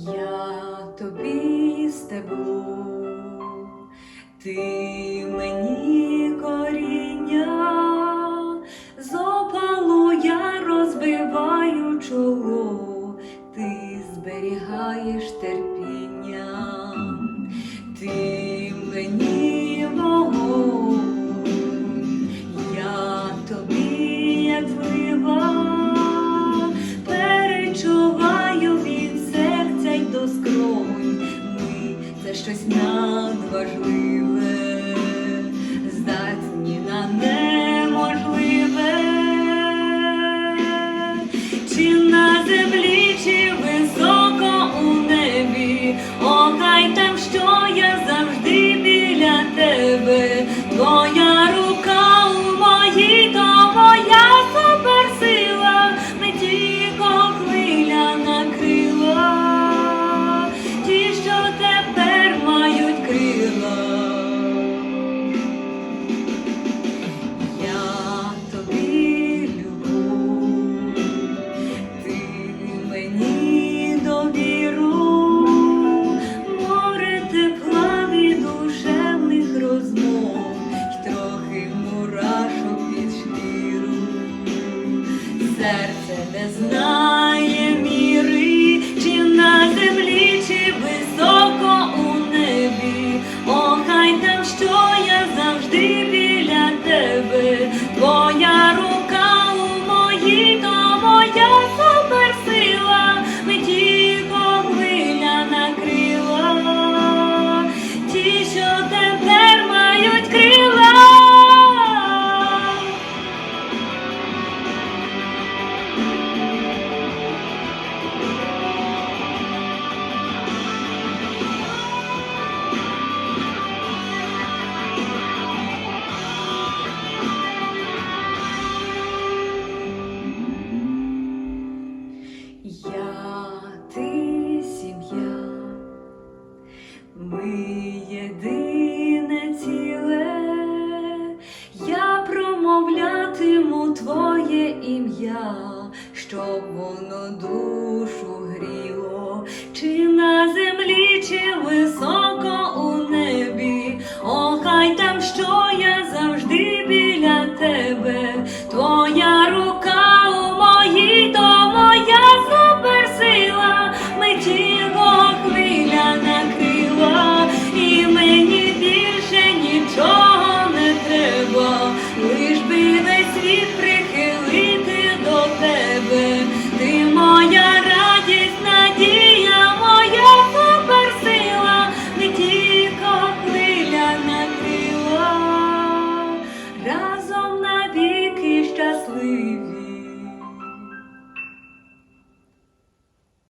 Я тобі стебло, ти мені коріння, з опалу я розбиваю чоло, ти зберігаєш терпіння. Ти es серце, де знає. ми єдине ціле, я промовлятиму твоє ім'я, щоб воно душу гріло, чи на землі, чи високо у небі, О, хай там що я. нам навіки щасливі.